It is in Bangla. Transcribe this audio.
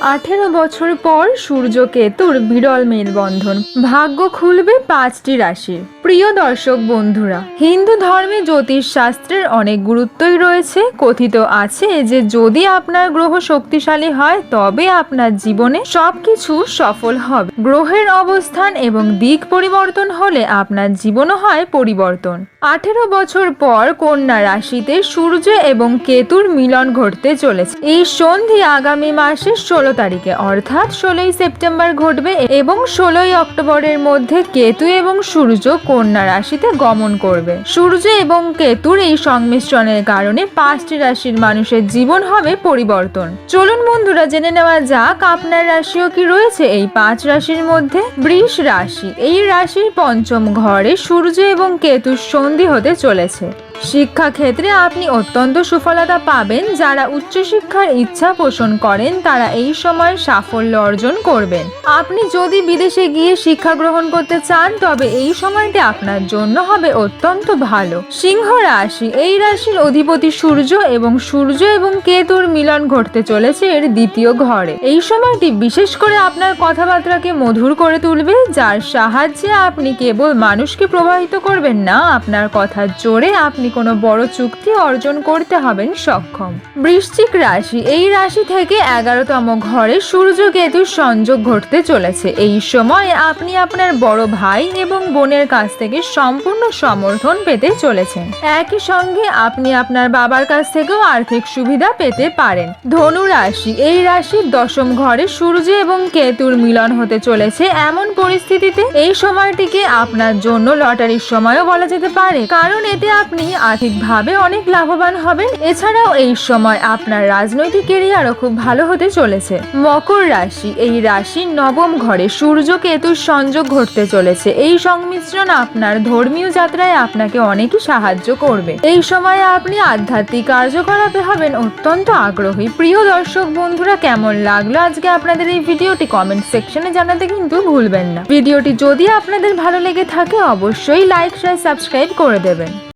আঠেরো বছর পর সূর্য কেতুর বিরল মেলবন্ধন। ভাগ্য খুলবে পাঁচটি রাশির। প্রিয় দর্শক বন্ধুরা, হিন্দু ধর্মে জ্যোতিষ শাস্ত্রের অনেক গুরুত্বই রয়েছে। কথিত আছে যে যদি আপনার গ্রহ শক্তিশালী হয়, তবে আপনার জীবনে সবকিছু সফল হবে। গ্রহের অবস্থান এবং দিক পরিবর্তন হলে আপনার জীবনও হয় পরিবর্তন। আঠেরো বছর পর কন্যা রাশিতে সূর্য এবং কেতুর মিলন ঘটতে চলেছে। এই সন্ধি আগামী মাসের ষোলো তারিখে, অর্থাৎ ষোলোই সেপ্টেম্বর ঘটবে এবং ষোলোই অক্টোবরের মধ্যে কেতু এবং সূর্য কন্যা রাশিতে গমন করবে। সূর্য এবং কেতুর এই সংমিশ্রণের কারণে পাঁচটি রাশির মানুষের জীবন হবে পরিবর্তন। চলুন বন্ধুরা, জেনে নেওয়া যাক আপনার রাশিও কি রয়েছে? এই পাঁচ রাশির মধ্যে বৃষ রাশি। এই রাশির পঞ্চম ঘরে সূর্য এবং কেতুর সন্ধি হতে চলেছে। শিক্ষাক্ষেত্রে আপনি অত্যন্ত সুফলতা পাবেন। যারা উচ্চশিক্ষার ইচ্ছা পোষণ করেন, তারা এই সময় সাফল্য অর্জন করবেন। আপনি যদি বিদেশে গিয়ে শিক্ষা গ্রহণ করতে চান, তবে এই সময়টি আপনার জন্য হবে অত্যন্ত ভালো। সিংহ রাশি, এই রাশির অধিপতি সূর্য এবং সূর্য এবং কেতুর মিলন ঘটতে চলেছে এর দ্বিতীয় ঘরে। এই সময়টি বিশেষ করে আপনার কথাবার্তাকে মধুর করে তুলবে, যার সাহায্যে আপনি কেবল মানুষকে প্রভাবিত করবেন না, আপনার কথার জোরে আপনি কোনো বড় চুক্তি অর্জন করতে হবেন সক্ষম। বৃশ্চিক রাশি, এই রাশি থেকে এগারোতম ঘরে সূর্য কেতুর সংযোগ ঘটতে চলেছে। এই সময় আপনি আপনার বড় ভাই এবং বোনের কাছ থেকে সম্পূর্ণ সমর্থন পেতে চলেছেন। একই সঙ্গে আপনি আপনার বাবার কাছ থেকেও আর্থিক সুবিধা পেতে পারেন। ধনু রাশি, এই রাশির দশম ঘরে সূর্য এবং কেতুর মিলন হতে চলেছে এমন পরিস্থিতিতে। এই সময়টিকে আপনার জন্য লটারির সময়ও বলা যেতে পারে। কারণ এতে আপনি আর্থিকভাবে অনেক লাভবান হবেন। এছাড়াও এই সময় আপনার রাজনৈতিক কেরিয়ারও খুব ভালো হতে চলেছে। মকর রাশি, এই রাশির নবম ঘরে সূর্য কেতুর সংযোগ ঘটতে চলেছে। এই সংমিশ্রণ আপনার ধর্মীয় যাত্রায় আপনাকে অনেকই সাহায্য করবে। এই সময়ে আপনি আধ্যাত্মিক কার্যকলাপে হবেন অত্যন্ত আগ্রহী। প্রিয় দর্শক বন্ধুরা, কেমন লাগল আজকে আপনাদের এই ভিডিওটি কমেন্ট সেকশনে জানাতে কিন্তু ভুলবেন না। ভিডিওটি যদি আপনাদের ভালো লেগে থাকে, অবশ্যই লাইক শেয়ার সাবস্ক্রাইব করে দেবেন।